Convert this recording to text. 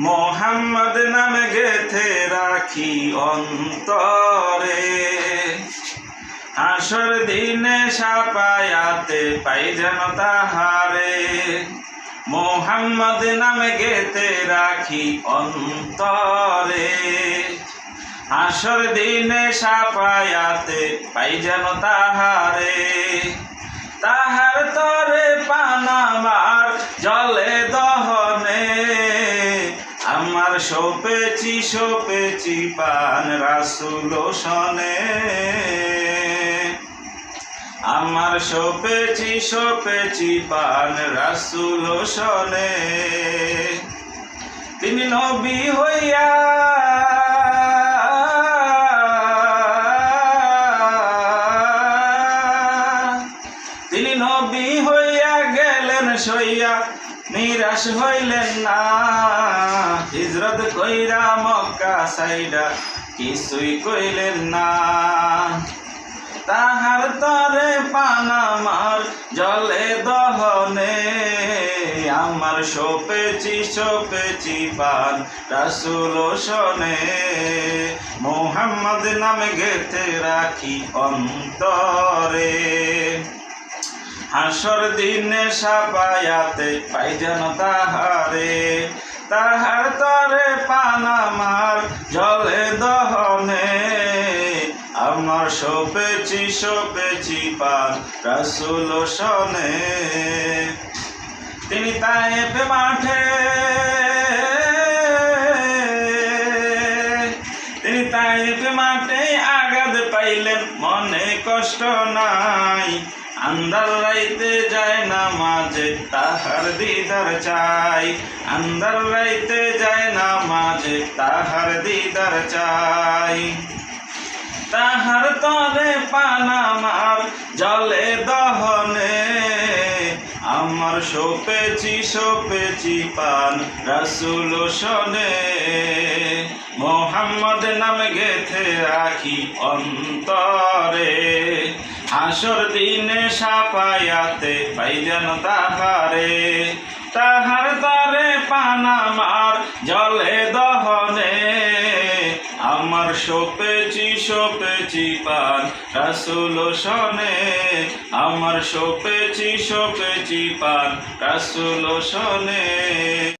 মোহাম্মদ নামে গেথে রাখি অন্তরে। হাসর দিনে সাপায়াতে পাই যেন তাহারে। মোহাম্মদ নামে গেতে রাখি অন্তরে। হাসর দিনে সাপায়াতে পাই যেন তাহারে। তাহার তরে আমার সোপেছি সোপেছি পান রাসুল সনে আমার সোপেছি সোপেছি পান রাসুল সনে তিনি নবী হইয়া তিনি নবী হইয়া গেলেন সইয়া নিরাশ হইলেন না। হিজরত কইরা মক্কা সাইডা কিছুই কইলেন না। তাহার তরে পানামার জলে দহনে, আমার সোপেছি সোপেছি পান রাসুল শোনে। মোহাম্মদ নামে গেতে রাখি অন্তরে। হাসর দিনে সাপায়াতে পাই যেন তাহারে। তাহার তরে পানামার জলে দহনে। আমার সোপেছি সোপেছি পান রাসুল শোনে। তিনি তায়েব মাঠে। তিনি তায়েব মাঠে আঘাত পাইলেন, মনে কষ্ট নাই। আন্দার রাইতে যায় না মাঝে, তাহার দিদার চাই। আন্দার রাইতে যায় না মাঝে, তাহার দিদার চাই। তাহার তলে পানামার জলে দহনে। আমার সোপেছি সোপেছি পান, রাসুল শোনে। মোহাম্মদ নামে গেথে রাখি অন্তরে। হাসর দিনে সাপায়াতে পাইলেন তাহারে। তাহার তরে পানামার জলে দহনে। আমার সোপেছি সোপেছি পান রাসুল শোনে। আমার সোপেছি সোপেছি পান রাসুল শোনে।